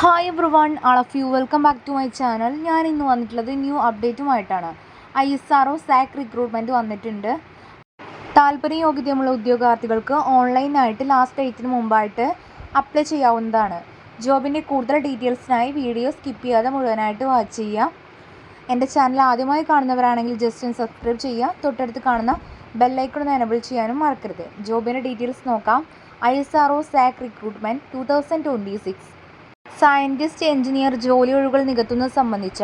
Hi everyone all of you welcome back to my channel ഞാൻ ഇന്ന് വന്നിട്ടുള്ളത് new അപ്ഡേറ്റുമായിട്ടാണ് I S R O SAC recruitment വന്നിട്ടുണ്ട്. താല്പര്യ യോഗ്യതയുമുള്ള ഉദ്യോഗാർത്ഥികൾക്ക് ഓൺലൈനായിട്ട് ലാസ്റ്റ് ഡേറ്റിന് മുമ്പായിട്ട് അപ്ലൈ ചെയ്യാവുന്നതാണ്. ജോബിന്റെ കൂടുതൽ ഡീറ്റെയിൽസിനായി വീഡിയോ സ്കിപ്പ് ചെയ്യാതെ മുഴുവനായിട്ട് വാച്ച് ചെയ്യാം എന്റെ ചാനൽ ആദ്യമായി കാണുന്നവരാണെങ്കിൽ ജസ്റ്റ് ഒന്ന് സബ്സ്ക്രൈബ് ചെയ്യുക. തൊട്ടടുത്ത് കാണുന്ന ബെല്ലൈക്കൺ ഒന്ന് എനബിൾ ചെയ്യാനും മറക്കരുത്. ജോബിന്റെ ഡീറ്റെയിൽസ് നോക്കാം. I S R O SAC recruitment two thousand twenty six scientist engineer ജോലി ഒഴിവുകൾ നികത്തുന്നത് സംബന്ധിച്ച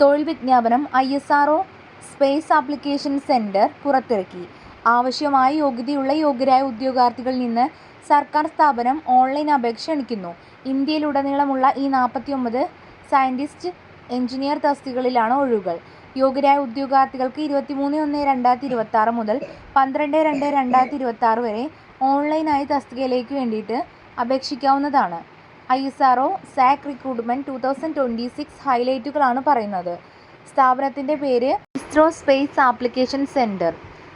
തൊഴിൽ വിജ്ഞാപനം I S R space application centre പുറത്തിറക്കി. ആവശ്യമായ യോഗ്യതയുള്ള യോഗ്യരായ ഉദ്യോഗാർത്ഥികളിൽ നിന്ന് സർക്കാർ സ്ഥാപനം ഓൺലൈൻ അപേക്ഷ ക്ഷണിക്കുന്നു. ഇന്ത്യയിലുടനീളമുള്ള ഈ നാൽപ്പത്തി ഒമ്പത് സയന്റിസ്റ്റ് എഞ്ചിനീയർ തസ്തികളിലാണ് ഒഴിവുകൾ. യോഗ്യരായ ഉദ്യോഗാർത്ഥികൾക്ക് ഇരുപത്തിമൂന്ന് ഒന്ന് രണ്ടായിരത്തി ഇരുപത്തി ആറ് മുതൽ പന്ത്രണ്ട് രണ്ട് രണ്ടായിരത്തി ഇരുപത്തി ആറ് വരെ ഓൺലൈനായി തസ്തികയിലേക്ക് വേണ്ടിയിട്ട് അപേക്ഷിക്കാവുന്നതാണ്. I S R O SAC recruitment two thousand twenty six ഹൈലൈറ്റുകളാണ് പറയുന്നത്. സ്ഥാപനത്തിന്റെ പേര് ഇസ്രോ സ്പേസ് ആപ്ലിക്കേഷൻ സെന്റർ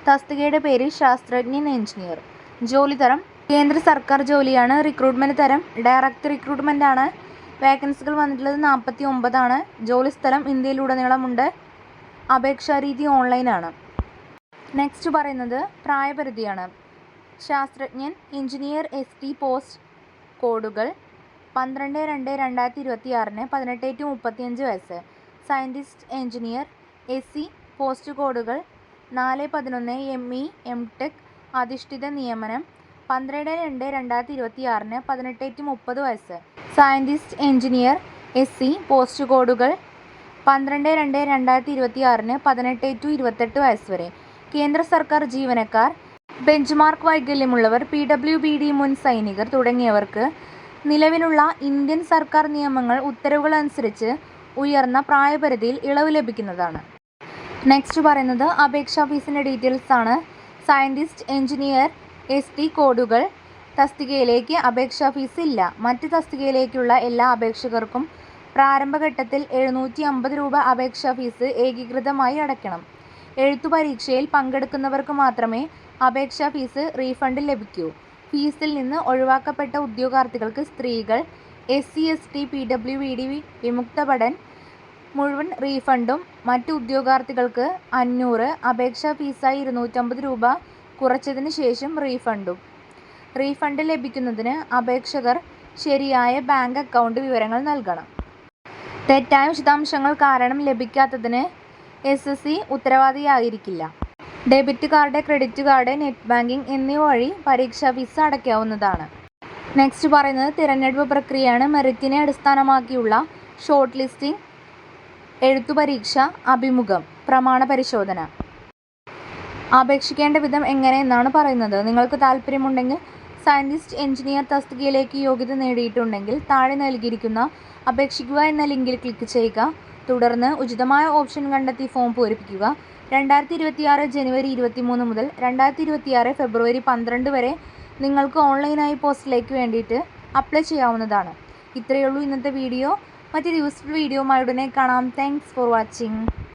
തസ്തികയുടെ പേര് ശാസ്ത്രജ്ഞൻ എഞ്ചിനീയർ. ജോലി തരം കേന്ദ്ര സർക്കാർ ജോലിയാണ്. റിക്രൂട്ട്മെന്റ് തരം ഡയറക്റ്റ് റിക്രൂട്ട്മെന്റ് ആണ്. വേക്കൻസികൾ വന്നിട്ടുള്ളത് നാൽപ്പത്തി ഒമ്പതാണ് ജോലി സ്ഥലം ഇന്ത്യയിലുടനീളമുണ്ട്. അപേക്ഷാ രീതി ഓൺലൈനാണ് നെക്സ്റ്റ് പറയുന്നത് പ്രായപരിധിയാണ്. ശാസ്ത്രജ്ഞൻ എഞ്ചിനീയർ എസ് ടി പോസ്റ്റ് കോഡുകൾ പന്ത്രണ്ട് രണ്ട് രണ്ടായിരത്തി ഇരുപത്തി ആറിന് പതിനെട്ട് ടു മുപ്പത്തിയഞ്ച് വയസ്സ്. Scientist engineer S C post കോഡുകൾ നാല് പതിനൊന്ന് എം ഇ എം ടെക് അധിഷ്ഠിത നിയമനം പന്ത്രണ്ട് രണ്ട് രണ്ടായിരത്തി ഇരുപത്തി ആറിന് പതിനെട്ട് ടു മുപ്പത് വയസ്സ്. Scientist engineer S C post കോഡുകൾ പന്ത്രണ്ട് രണ്ട് രണ്ടായിരത്തി ഇരുപത്തി ആറിന് പതിനെട്ട് ടു ഇരുപത്തെട്ട് വയസ്സ് വരെ. കേന്ദ്ര സർക്കാർ ജീവനക്കാർ ബെഞ്ച്മാർക്ക് വൈകല്യമുള്ളവർ പി ഡബ്ല്യു ബി ഡി മുൻ സൈനികർ തുടങ്ങിയവർക്ക് നിലവിലുള്ള ഇന്ത്യൻ സർക്കാർ നിയമങ്ങൾ ഉത്തരവുകൾ അനുസരിച്ച് ഉയർന്ന പ്രായപരിധിയിൽ ഇളവ് ലഭിക്കുന്നതാണ്. നെക്സ്റ്റ് പറയുന്നത് അപേക്ഷാ ഫീസിന്റെ ഡീറ്റെയിൽസ് ആണ്. സയന്റിസ്റ്റ് എഞ്ചിനീയർ എസ് ടി കോഡുകൾ തസ്തികയിലേക്ക് അപേക്ഷാ ഫീസ് ഇല്ല. മറ്റ് തസ്തികയിലേക്കുള്ള എല്ലാ അപേക്ഷകർക്കും പ്രാരംഭഘട്ടത്തിൽ എഴുന്നൂറ്റി അമ്പത് രൂപ അപേക്ഷാ ഫീസ് ഏകീകൃതമായി അടയ്ക്കണം. എഴുത്തു പരീക്ഷയിൽ പങ്കെടുക്കുന്നവർക്ക് മാത്രമേ അപേക്ഷാ ഫീസ് റീഫണ്ട് ലഭിക്കൂ. ഫീസിൽ നിന്ന് ഒഴിവാക്കപ്പെട്ട ഉദ്യോഗാർത്ഥികൾക്ക് സ്ത്രീകൾ S C S T P W E D വിമുക്ത ഭടൻ മുഴുവൻ റീഫണ്ടും മറ്റ് ഉദ്യോഗാർത്ഥികൾക്ക് അഞ്ഞൂറ് അപേക്ഷാ ഫീസായി ഇരുന്നൂറ്റമ്പത് രൂപ കുറച്ചതിന് ശേഷം റീഫണ്ടും. റീഫണ്ട് ലഭിക്കുന്നതിന് അപേക്ഷകർ ശരിയായ ബാങ്ക് അക്കൗണ്ട് വിവരങ്ങൾ നൽകണം. തെറ്റായ വിശദാംശങ്ങൾ കാരണം ലഭിക്കാത്തതിന് S S C ഉത്തരവാദിയായിരിക്കില്ല. Debit card credit card net banking എന്നിവ വഴി പരീക്ഷാ ഫീസ് അടയ്ക്കാവുന്നതാണ്. നെക്സ്റ്റ് പറയുന്നത് തിരഞ്ഞെടുപ്പ് പ്രക്രിയയാണ് മെറിറ്റിനെ അടിസ്ഥാനമാക്കിയുള്ള ഷോർട്ട് ലിസ്റ്റിംഗ് എഴുത്തുപരീക്ഷ അഭിമുഖം പ്രമാണ പരിശോധന. അപേക്ഷിക്കേണ്ട വിധം എങ്ങനെയെന്നാണ് പറയുന്നത്. നിങ്ങൾക്ക് താല്പര്യമുണ്ടെങ്കിൽ സയന്റിസ്റ്റ് എഞ്ചിനീയർ തസ്തികയിലേക്ക് യോഗ്യത നേടിയിട്ടുണ്ടെങ്കിൽ താഴെ നൽകിയിരിക്കുന്ന അപേക്ഷിക്കുക എന്ന ലിങ്കിൽ ക്ലിക്ക് ചെയ്യുക. തുടർന്ന് ഉചിതമായ ഓപ്ഷൻ കണ്ടെത്തി ഫോം പൂരിപ്പിക്കുക. രണ്ടായിരത്തി ഇരുപത്തിയാറ് ജനുവരി ഇരുപത്തിമൂന്ന് മുതൽ രണ്ടായിരത്തി ഇരുപത്തിയാറ് ഫെബ്രുവരി പന്ത്രണ്ട് വരെ നിങ്ങൾക്ക് ഓൺലൈനായി പോസ്റ്റിലേക്ക് വേണ്ടിയിട്ട് അപ്ലൈ ചെയ്യാവുന്നതാണ്. ഇത്രയേ ഉള്ളൂ ഇന്നത്തെ വീഡിയോ. മറ്റൊരു യൂസ്ഫുൾ വീഡിയോ ഉടനെ കാണാം. Thanks for watching.